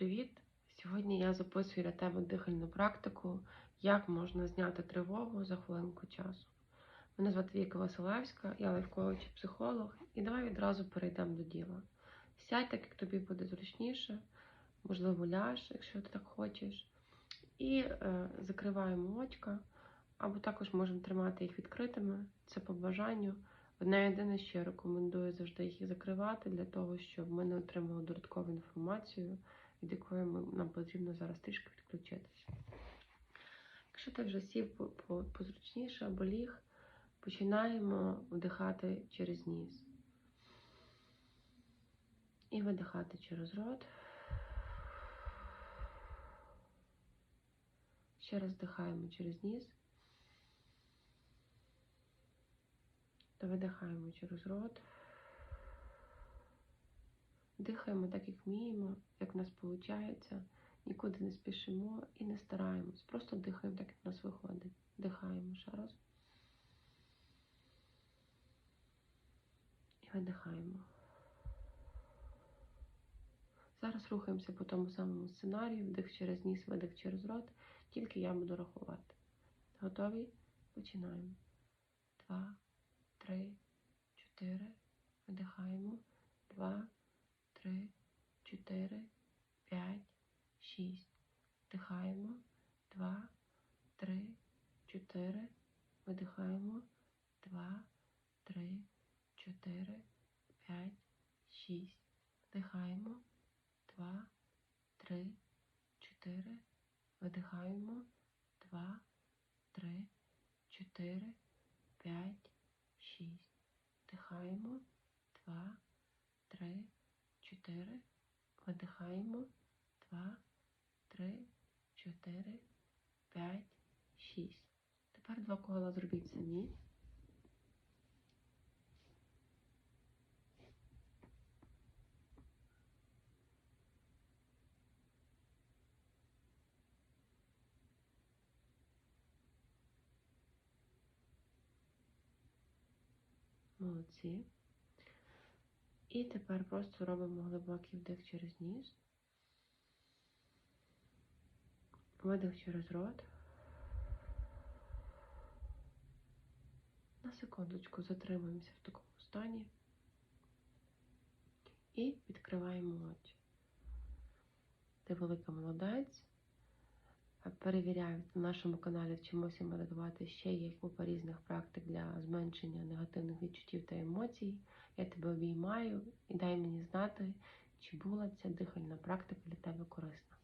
Привіт! Сьогодні я записую для тебе дихальну практику, як можна зняти тривогу за хвилинку часу. Мене звати Віка Василевська, я лайфкоуч психолог, і давай відразу перейдемо до діла. Сядь так, як тобі буде зручніше, можливо, ляж, якщо ти так хочеш. І е, закриваємо очка, або також можемо тримати їх відкритими, це по бажанню. Одне єдине, що я рекомендую завжди їх закривати для того, щоб ми не отримали додаткову інформацію, від якої нам потрібно зараз трішки відключитися. Якщо ти вже сів по- по- позручніше або ліг, починаємо вдихати через ніс. І видихати через рот. Ще раз вдихаємо через ніс. Та видихаємо через рот. Дихаємо так, як вміємо, як в нас виходить. Нікуди не спішимо і не стараємось. Просто дихаємо так, як в нас виходить. Дихаємо ще раз. І видихаємо. Зараз рухаємося по тому самому сценарію. Вдих через ніс, видих через рот. Тільки я буду рахувати. Готові? Починаємо. Два, три, чотири. Видихаємо. 4, 5, 6. Вдихаємо. 2, 3, 4. Видихаємо. 2, 3, 4, 5, 6. Вдихаємо. 2, 3, 4. Видихаємо. 2, 3, 4, 5, 6. Вдихаємо. 2, 3, 4, Вдихаємо. Два, три, чотири, п'ять, шість. Тепер два кола зробіть самі. Молодці. І тепер просто робимо глибокий вдих через ніс. Видих через рот. На секундочку затримуємося в такому стані. І відкриваємо очі. Ти велика молодець. Перевіряю на нашому каналі Вчимося медитувати. Ще є купа різних практик для зменшення негативних відчуттів та емоцій. Я тебе обіймаю і дай мені знати, чи була ця дихальна практика для тебе корисна.